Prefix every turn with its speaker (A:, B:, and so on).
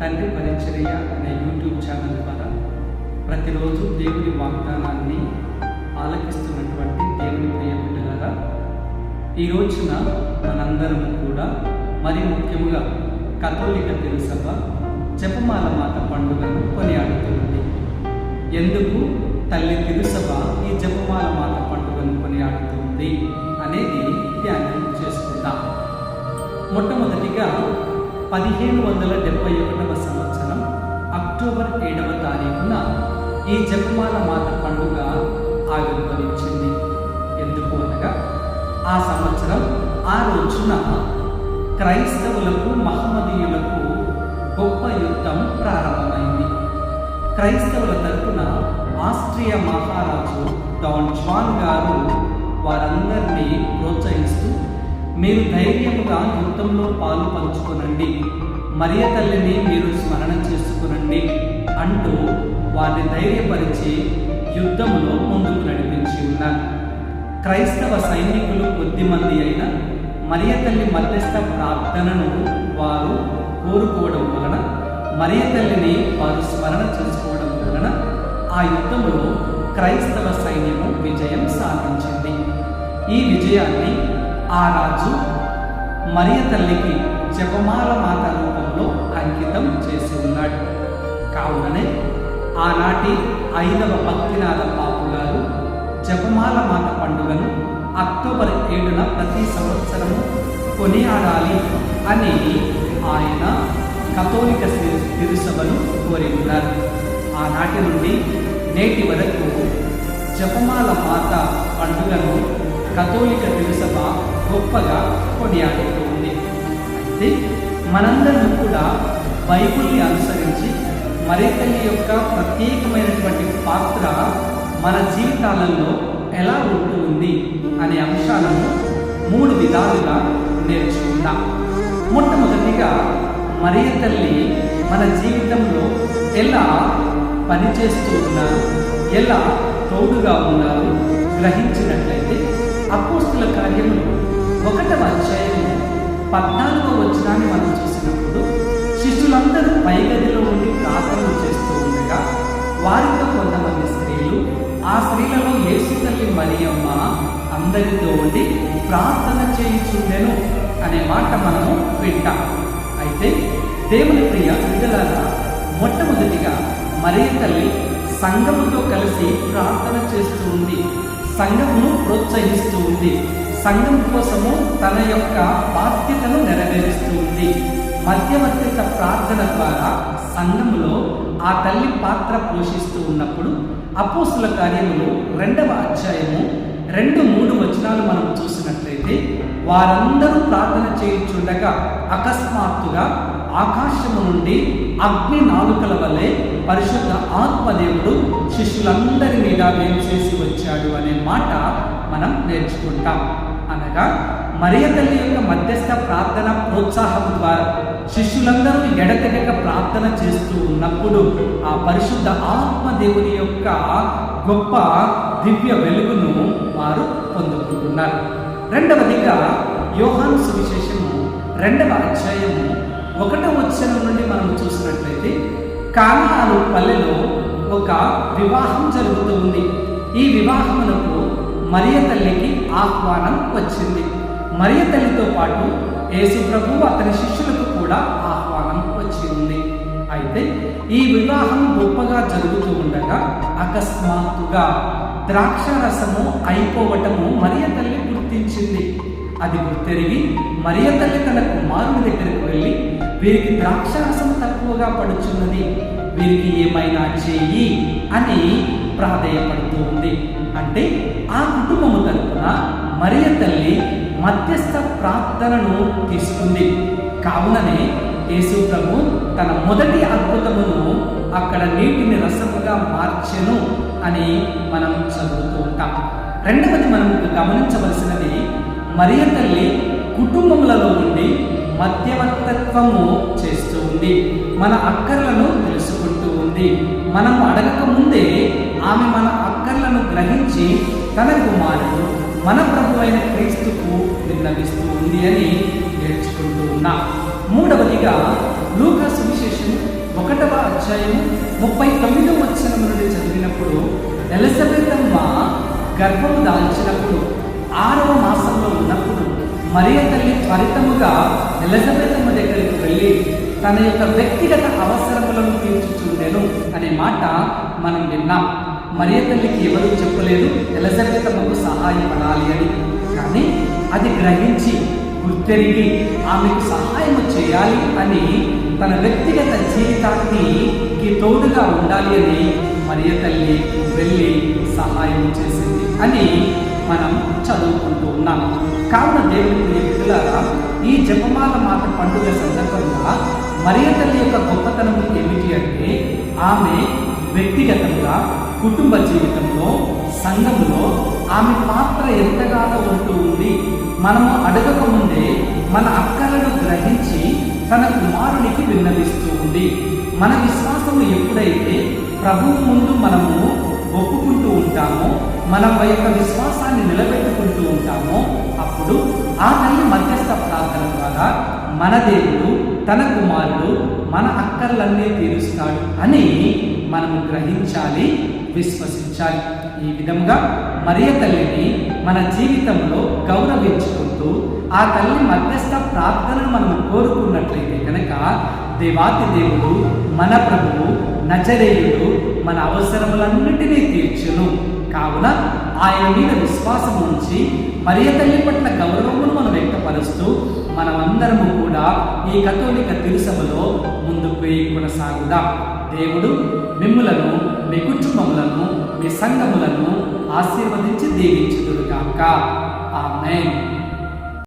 A: తండ్రి పరిచర్య అనే యూట్యూబ్ ఛానల్ ద్వారా ప్రతిరోజు దేవుని వాగ్దానాన్ని ఆలకిస్తున్నటువంటి దేవుని ప్రియ బిడ్డలారా ఈ రోజున మనందరం కూడా మరి ముఖ్యంగా కథోలిక తెలుసభ జపమాల మాత పండుగను కొనియాడుతుంది ఎందుకు తల్లి తిరుసభ ఈ జపమాల మాత పండుగను కొనియాడుతుంది అనేది ధ్యానం చేసుకుందాం. మొట్టమొదటిగా పదిహేను వందల డెబ్బై ఒకటవ సంవత్సరం అక్టోబర్ ఏడవ తారీఖున ఈ జపమాల మాత పండుగ ఆవిర్భవించింది. ఎందుకు అనగా ఆ సంవత్సరం ఆ రోజున క్రైస్తవులకు మహమ్మదీయులకు గొప్ప యుద్ధం ప్రారంభమైంది. క్రైస్తవుల తరపున ఆస్ట్రియా మహారాజు డాన్ జాన్ గారు వారందరినీ ప్రోత్సహిస్తూ మీరు ధైర్యముగా యుద్ధంలో పాలు పంచుకొనండి. మరియ తల్లిని మీరు స్మరణ చేసుకునండి. అంటూ వారిని ధైర్యపరిచి యుద్ధంలో ముందుకు నడిపించి ఉన్నారు. క్రైస్తవ సైనికులు కొద్దిమంది అయిన మరియ తల్లి మధ్యస్థ ప్రార్థనను వారు కోరుకోవడం వలన మరియ తల్లిని వారు స్మరణ చేసుకోవడం వలన ఆ యుద్ధంలో క్రైస్తవ సైన్యము విజయం సాధించింది. ఈ విజయాన్ని ఆ రాజు మరియ తల్లికి జపమాల మాత రూపంలో అంకితం చేసి ఉన్నాడు. కావుననే ఆనాటి ఐదవ భక్తినాథ పాపు గారు జపమాల మాత పండుగను అక్టోబర్ ఏడున ప్రతి సంవత్సరము కొనియాడాలి అని ఆయన కథోలిక తిరుసభను కోరి ఉన్నారు ఆనాటి నుండి నేటి వరకు జపమాల మాత పండుగను కథోలిక తిరుసభ గొప్పగా కొనియాడుతూ ఉంది. అయితే మనందరం కూడా బైబుల్ని అనుసరించి మరితల్లి యొక్క ప్రత్యేకమైనటువంటి పాత్ర మన జీవితాలలో ఎలా ఉంటుంది అనే అంశాలను మూడు విధాలుగా నేర్చుకుందాం. మొట్టమొదటిగా మరియ తల్లి మన జీవితంలో ఎలా పనిచేస్తూ ఉన్నారు ఎలా తోడుగా ఉన్నారు గ్రహించినట్లయితే అపోస్తుల కార్యంలో ఒకటవ అధ్యాయము పద్నాలుగో వచనాన్ని మనం చూసినప్పుడు శిష్యులందరూ పైగదిలో ఉండి ప్రార్థనలు చేస్తూ ఉండగా వారితో కొంతమంది స్త్రీలు ఆ స్త్రీలలో యేసు తల్లి మరియమ్మ అందరితో ఉండి ప్రార్థన చేయించుండెను అనే మాట మనము వింటాం. అయితే దేవుని ప్రియ విడుదలగా మొట్టమొదటిగా మరియ తల్లి సంఘముతో కలిసి ప్రార్థన చేస్తూ ఉంది సంఘమును ప్రోత్సహిస్తూ ఉంది. సంఘం కోసము తన యొక్క బాధ్యతను నెరవేరుస్తూ ఉంది మధ్యవర్తిత ప్రార్థన ద్వారా సంఘంలో ఆ తల్లి పాత్ర పోషిస్తూ ఉన్నప్పుడు అపోసుల కార్యములు రెండవ అధ్యాయము రెండు మూడు వచనాలు మనం చూసినట్లయితే వారందరూ ప్రార్థన చేయించుండగా అకస్మాత్తుగా ఆకాశము నుండి అగ్ని నాలుకల వలె పరిశుద్ధ ఆత్మదేవుడు శిష్యులందరి మీద చేసి వచ్చాడు అనే మాట మనం నేర్చుకుంటాం. అనగా మరియ తల్లి యొక్క మధ్యస్థ ప్రార్థన ప్రోత్సాహం ద్వారా శిష్యులందరూ ఎడతెగక ప్రార్థన చేస్తూ ఉన్నప్పుడు ఆ పరిశుద్ధ ఆత్మదేవుని యొక్క గొప్ప దివ్య వెలుగును వారు పొందుకుంటున్నారు. రెండవదిగా యోహాను సువిశేషము రెండవ అధ్యాయము ఒకటవ వచనం నుండి మనం చూసినట్లయితే కానాలు పల్లెలో ఒక వివాహం జరుగుతూ ఉంది. ఈ వివాహమునకు మరియ తల్లికి ఆహ్వానం వచ్చింది. మరియ తల్లితో పాటు యేసు ప్రభు అతని శిష్యులకు కూడా ఆహ్వానం వచ్చి ఉంది అయితే ఈ వివాహం గొప్పగా జరుగుతూ ఉండగా అకస్మాత్తుగా ద్రాక్ష రసము అయిపోవటము మరియ తల్లి గుర్తించింది. అది గుర్తెరిగి మరియ తల్లి తన కుమారుని దగ్గరకు వెళ్ళి వీరికి ద్రాక్షారసం తక్కువగా పడుచున్నది. వీరికి ఏమైనా చేయి అని ప్రాధేయపడుతూ ఉంది అంటే ఆ కుటుంబము తరపున మరియ తల్లి మధ్యస్థ ప్రార్థనను తీసుకుంది. కావుననే యేసు ప్రభు తన మొదటి అద్భుతమును అక్కడ నీటిని రసముగా మార్చెను అని మనం చదువుతూ ఉంటాం. రెండవది మనం గమనించవలసినది మరియ తల్లి కుటుంబములలో ఉండి మధ్యవర్తత్వము చేస్తూ ఉంది మన అక్కర్లను తెలుసుకుంటూ ఉంది. మనం అడగక ముందే ఆమె మన అక్కర్లను గ్రహించి తన కుమారుడు మన ప్రభు అయిన క్రీస్తుకు విన్నవిస్తూ ఉంది అని నేర్చుకుంటూ ఉన్నాం. మూడవదిగా లూకాస్ విశేషం ఒకటవ అధ్యాయం ముప్పై తొమ్మిదవ వచనం నుండి చదివినప్పుడు ఎలిజబెత్ అమ్మ గర్భము దాల్చినప్పుడు ఆరవ మాసంలో ఉన్నప్పుడు మరియ తల్లి త్వరితముగా ఎలిజబెత్మ దగ్గరికి వెళ్ళి తన యొక్క వ్యక్తిగత అవసరములను తీర్చుచుండెను అనే మాట మనం విన్నాం. మరియ తల్లికి ఎవరు చెప్పలేదు ఎలిజబెత్మకు సహాయపడాలి అని. కానీ అది గ్రహించి గుర్తెరిగి ఆమెకు సహాయం చేయాలి అని తన వ్యక్తిగత జీవితానికి తోడుగా ఉండాలి అని మరియ తల్లి వెళ్ళి సహాయం చేసింది అని మనం చదువుకుంటూ ఉన్నాం. కావున దేవుని ప్రియ ఈ జపమాల మాత పండుగ సందర్భంగా మరియ తల్లి యొక్క గొప్పతనం ఏమిటి అంటే ఆమె వ్యక్తిగతంగా కుటుంబ జీవితంలో సంఘంలో ఆమె పాత్ర ఎంతగానో ఉంటూ ఉంది. మనము అడగక ముందే మన అక్కలను గ్రహించి తన కుమారునికి విన్నవిస్తూ ఉంది. మన విశ్వాసము ఎప్పుడైతే ప్రభువు ముందు మనము ఒప్పుకుంటూ ఉంటామో మన యొక్క విశ్వాసాన్ని నిలబెట్టుకుంటూ ఉంటామో అప్పుడు ఆ తల్లి మధ్యస్థ ప్రార్థన ద్వారా మన దేవుడు తన కుమారుడు మన అక్కర్లన్నీ తీరుస్తాడు అని మనము గ్రహించాలి విశ్వసించాలి. ఈ విధంగా మరియ తల్లిని మన జీవితంలో గౌరవించుకుంటూ ఆ తల్లి మధ్యస్థ ప్రార్థనను మనం కోరుకున్నట్లయితే కనుక దేవాతి దేవుడు మన ప్రభువు నజరేయుడు మన అవసరములన్నిటినీ తీర్చును. కావున ఆయన మీద విశ్వాసం ఉంచి మరియ తల్లి పట్ల గౌరవమును మనం వ్యక్తపరుస్తూ మనమందరము కూడా ఈ కథోలిక తిరుసభలో ముందుకు కొనసాగుదాం. దేవుడు మిమ్ములను మీ కుటుంబములను మీ సంఘములను ఆశీర్వదించి దీవించుదురుగాక ఆమెన్.